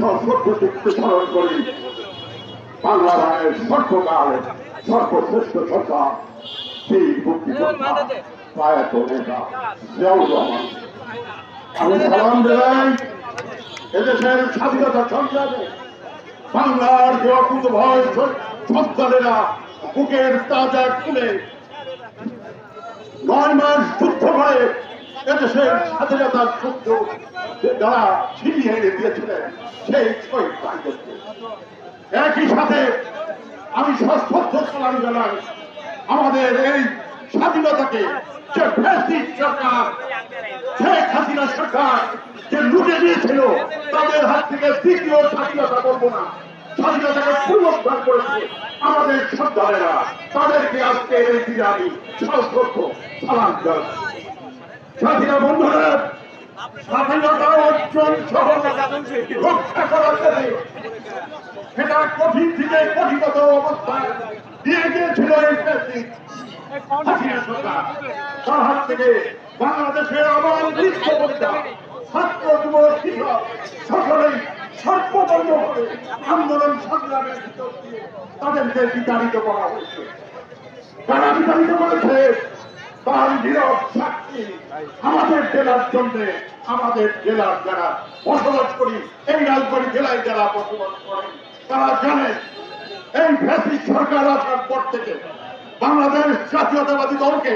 সর্বযুক্ত স্মরণ করি। বাংলা রায়ের সর্বকাল সর্বশ্রেষ্ঠ সরকার, সেই মুক্তিযোদ্ধা বাংলার যে অকুত ভয় সন্তানেরা বুকের তাজা নয় মাস যুদ্ধ একই সাথে আমি সশ্রদ্ধ সালাম জানাই, আমাদের এই স্বাধীনতাকে যে ফ্যাসিস্ট সরকার, শেখ হাসিনা সরকার যে লুটে দিয়েছিল তাদের হাত থেকে দ্বিতীয় স্বাধীনতা বলব না, স্বাধীনতাকে করেছে আমাদের সন্তানেরা। তাদেরকে আজকে এই দিনে আমি সশ্রদ্ধ সালাম জানাই। স্বাধীনতা বন্ধুরা, স্বাধীনতা অর্জন সহ রক্ষা করার জন্য সেটা কঠিন থেকে কঠিনতর অবস্থায় দিয়ে গিয়েছিল বাংলাদেশের বিশ্ববিদ্যা ছাত্র আন্দোলন তাদেরকে বিতাড়িত করা তারা বিতাড়িত করেছে আমাদের জেলার জন্য, আমাদের জেলার যারা বসবাস করি, এই রাজবাড়ি জেলায় যারা বসবাস করেন, তারা জানেন এই ফ্যাসিস্ট সরকার আসার পর থেকে বাংলাদেশ জাতীয়তাবাদী দলকে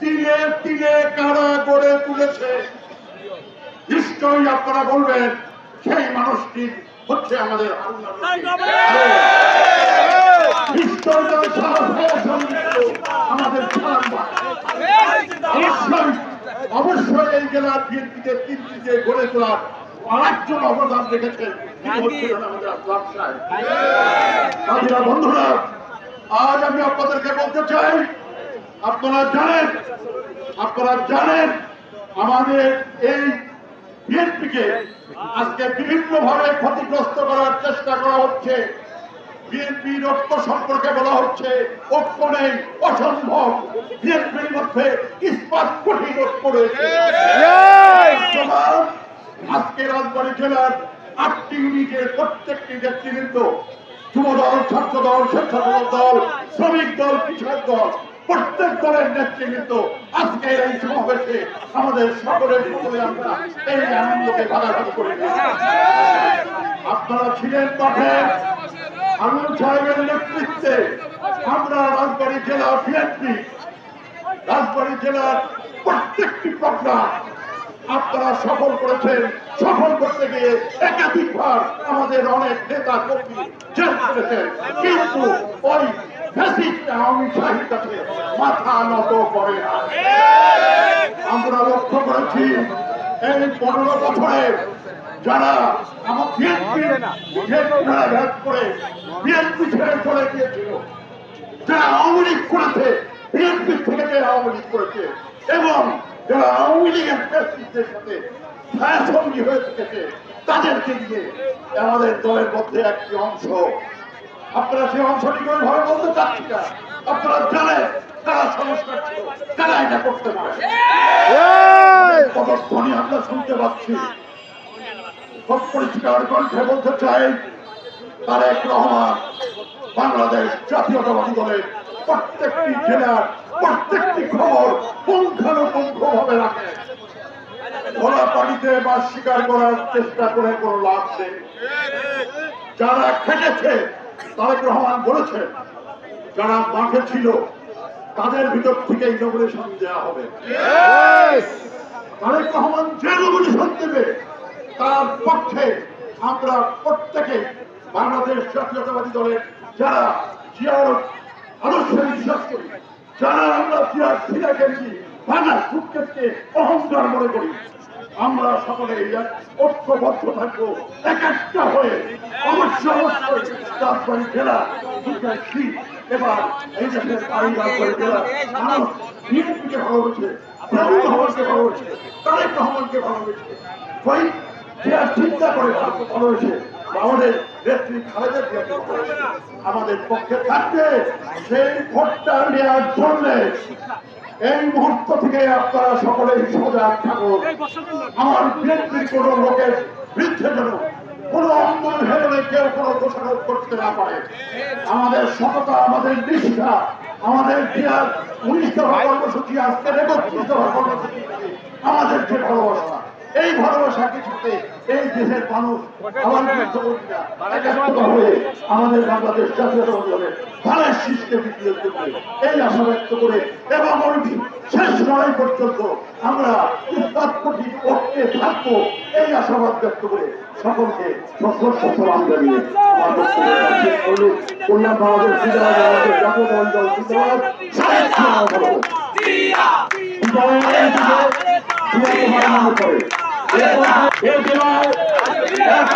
তিলে তিলে কারা গড়ে তুলেছে। নিশ্চয়ই আপনারা বলবেন, সেই মানুষটি হচ্ছে আমাদের হারুন আর রশিদ। নিশ্চয়ই তার সাহস হয়ে সম্মিলিত আমাদের সালাম ভাই। অবশ্যই এই জেলার বিএনপিতে তিনটিতে গড়ে তোলার আরেকজন অবদান রেখেছেন বন্ধুরা আজ আমি আপনাদেরকে বলতে চাই আপনারা জানেন আপনারা জানেন আমাদের এই বিএনপিকে আজকে বিভিন্ন ভাবে ক্ষতিগ্রস্ত করার চেষ্টা করা হচ্ছে। বিএনপির ঐক্য সম্পর্কে বলা হচ্ছে ঐক্য নেই অসম্ভব। বিএনপির মধ্যে ইস্পাত কঠিন ঐক্য রয়েছে। আজকে রাজবাড়ী জেলার আটটি ইউনিটের প্রত্যেকটি নেতৃবৃন্দ যুব দল ছাত্র দল স্বেচ্ছাসেবক দল শ্রমিক দল কৃষক দল প্রত্যেক দলের নেতৃবৃন্দ আজকে এই সমাবেশে আমাদের সকলের সকলে আমরা এই আনন্দকে ভাগাভাগি করে। আপনারা ছিলেন মাঠে আমিন সাহেবের নেতৃত্বে আমরা রাজবাড়ী জেলা বিএনপি, রাজবাড়ী জেলার প্রত্যেকটি প্রোগ্রাম আপনারা সফল করেছেন, সফল করতে গিয়ে একাধিকবার আমাদের অনেক নেতা কর্মী জেল করেছেন কিন্তু ওই আওয়ামী শাহীর কাছে মাথা নত করে না। আমরা লক্ষ্য করেছি, এই পনেরো বছরে যারা করে বিএনপি ছেড়ে চলে গিয়েছিল। যারা আওয়ামী লীগ করেছে বিএনপি থেকে আওয়ামী লীগ করেছে এবং যারা আওয়ামী লীগের প্রেসিডেন্টের সাথে ছায়াসঙ্গী হয়ে থেকেছে তাদেরকে নিয়ে আমাদের দলের মধ্যে একটি অংশ। আপনারা সেই অংশটি করে ভাবে বলতে চাচ্ছি না। আপনারা জানেন কারা সংস্কার ছিল কারা এটা করতে পারে। আমরা শুনতে পাচ্ছি। খুব পরিষ্কার কণ্ঠে বলতে চাই। তারেক রহমান বাংলাদেশ জাতীয়তাবাদী দলের প্রত্যেকটি জেলার প্রত্যেকটি খবর পুঙ্খানুপুঙ্খ ভাবে রাখে। পানিতে বা স্বীকার করার চেষ্টা করে কোনো লাভ নেই। যারা খেটেছে তারেক রহমান বলেছেন যারা মাঠে ছিল তাদের ভিতর থেকে ইনোগ্রেশন দেওয়া হবে। তারেক রহমান যে নমিনেশন দেবে তার পক্ষে আমরা প্রত্যেকে বাংলাদেশ জাতীয়তাবাদী দলের যারা আদর্শে বিশ্বাস করি, যারা আমরা সুটকেসকে অহংকার মনে করি, আমরা সকলে ঐক্যবদ্ধ থাকব এক একটা হয়ে অবশ্যই অবশ্যই জেলা এবার এই দেশের জেলা মানুষ বিএনপিকে প্রবীণ ভবনকে তারেক রহমানকে শহীদ চিন্তা করে আমাদের নেত্রী খালেদা আমাদের পক্ষে থাকবে সেই ভোটটা নেওয়ার জন্য এই মুহূর্ত থেকে আপনারা সকলেই সজাগ থাকুন। আমার বিএনপির কোন লোকের বিরুদ্ধে যেন কোনো অঙ্গন হেরণে কেউ কোনো দোষারোপ করতে না পারে। আমাদের সততা আমাদের নিষ্ঠা, আমাদের বিরাট উনিশ দফা কর্মসূচি আজকে একত্রিশ দফা কর্মসূচি আমাদের যে ভালোবাসা। এই ভালোবাসাকে সাথে এই দেশের মানুষ আমাদের বাংলাদেশ জাতীয় দলের ধানের শীষকে এই আশা ব্যক্ত করে এবং শেষ লড়াই পর্যন্ত আমরা উৎপাদ কঠিন ঐক্যে থাকব। এই আশাবাদ ব্যক্ত করে সকলকে সফল করল কল্যাণ বাংলাদেশ জাতীয় করে। এই জেলায়